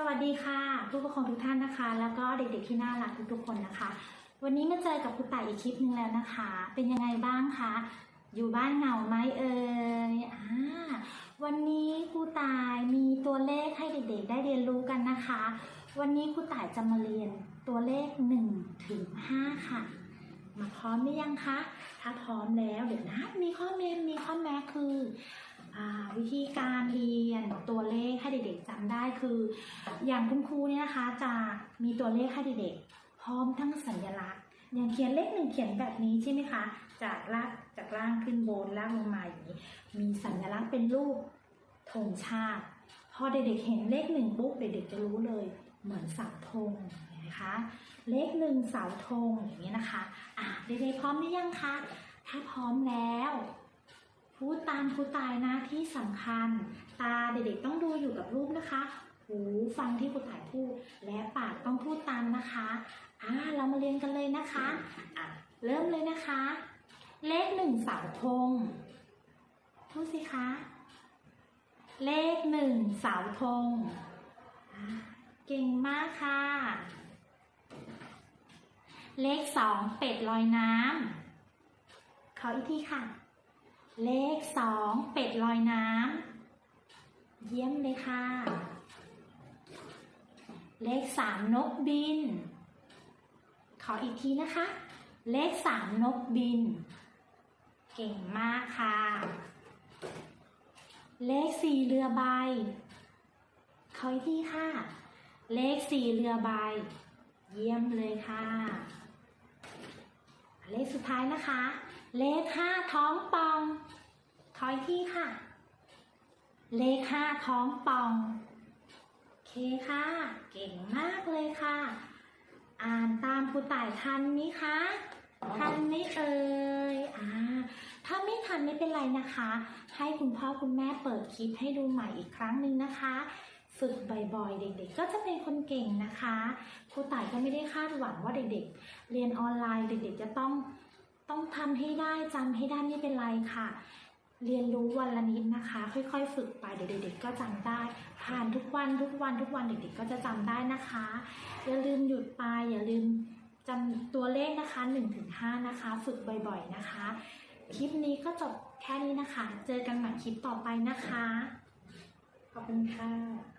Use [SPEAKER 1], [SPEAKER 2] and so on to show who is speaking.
[SPEAKER 1] สวัสดีค่ะ ผู้ปกครองทุกท่านนะคะ แล้วก็เด็กๆที่น่ารักทุกๆคนนะคะ วันนี้มาเจอกับครูต่ายอีกคลิปหนึ่งแล้วนะคะ เป็นยังไงบ้างคะอยู่บ้านเหงาไหมเอ่ยอ่าวันนี้ครูตายมีตัวเลขให้เด็กๆ ได้เรียนรู้กันนะคะ วันนี้ครูตายจะมาเรียนตัวเลข1ถึง5ค่ะ มาพร้อมหรือยังคะถ้าพร้อมแล้วเดี๋ยวนะมีข้อเมนมีข้อแม้คืออ่าวิธีการ เรียนตัวเลขให้เด็กๆจำได้คือ อย่างคุณครูเนี่ยนะคะจะมีตัวเลขให้เด็กๆพร้อมทั้งสัญลักษณ์ อย่างเขียนเลขหนึ่งเขียนแบบนี้ใช่ไหมคะจากล่างจากล่างขึ้นบนล่างลงมาอย่างนี้มีสัญลักษณ์เป็นรูปธงชาติพอเด็กๆเห็นเลขหนึ่งปุ๊บเด็กๆจะรู้เลยเหมือนเสาธงนไหมคะเลขหนึ่งเสาธงอย่างนี้นะคะอะเด็กๆพร้อมหรือยังคะถ้าพร้อมแล้ว พูดตามครูตายนะที่สำคัญ ตาเด็กๆต้องดูอยู่กับรูปนะคะ หูฟังที่ครูตายพูด และปากต้องพูดตามนะคะอ่าเรามาเรียนกันเลยนะคะอะเริ่มเลยนะคะ เลขหนึ่งเสาธงพูดสิคะ เลขหนึ่งเสาธงเก่งมากค่ะ เลขสองเป็ดลอยน้ำขออีกทีค่ะ เลขสองเป็ดลอยน้ำเยี่ยมเลยค่ะ เลขสามนกบิน ขออีกทีนะคะ เลขสามนกบิน เก่งมากค่ะ เลขสี่เรือใบ ขออีกทีค่ะ เลขสี่เรือใบ เยี่ยมเลยค่ะ เลขสุดท้ายนะคะ เลขห้าท้องปองขออีกที่ค่ะ เลขห้าท้องปองเคค่ะ เก่งมากเลยค่ะ อ่านตามครูต่ายทันไหมคะ ทันไหมเอ่ยอ่าถ้าไม่ทันไม่เป็นไรนะคะ ให้คุณพ่อคุณแม่เปิดคลิปให้ดูใหม่อีกครั้งหนึ่งนะคะ ฝึกบ่อยๆ เด็กๆ ก็จะเป็นคนเก่งนะคะครูต่ายก็ไม่ได้คาดหวังว่าเด็กๆ เรียนออนไลน์ เด็กๆ จะต้องต้องทำให้ได้จำให้ได้ไม่เป็นไรค่ะ เรียนรู้วันละนิดนะคะ ค่อยๆ ฝึกไปเดี๋ยวเด็กๆ ก็จำได้ ผ่านทุกวันทุกวันทุกวันเด็กๆ ก็จะจำได้นะคะ อย่าลืมหยุดไปอย่าลืมจำตัวเลขนะคะ1-5นะคะ ฝึกบ่อยๆนะคะ คลิปนี้ก็จบแค่นี้นะคะ เจอกันใหม่คลิปต่อไปนะคะ ขอบคุณค่ะ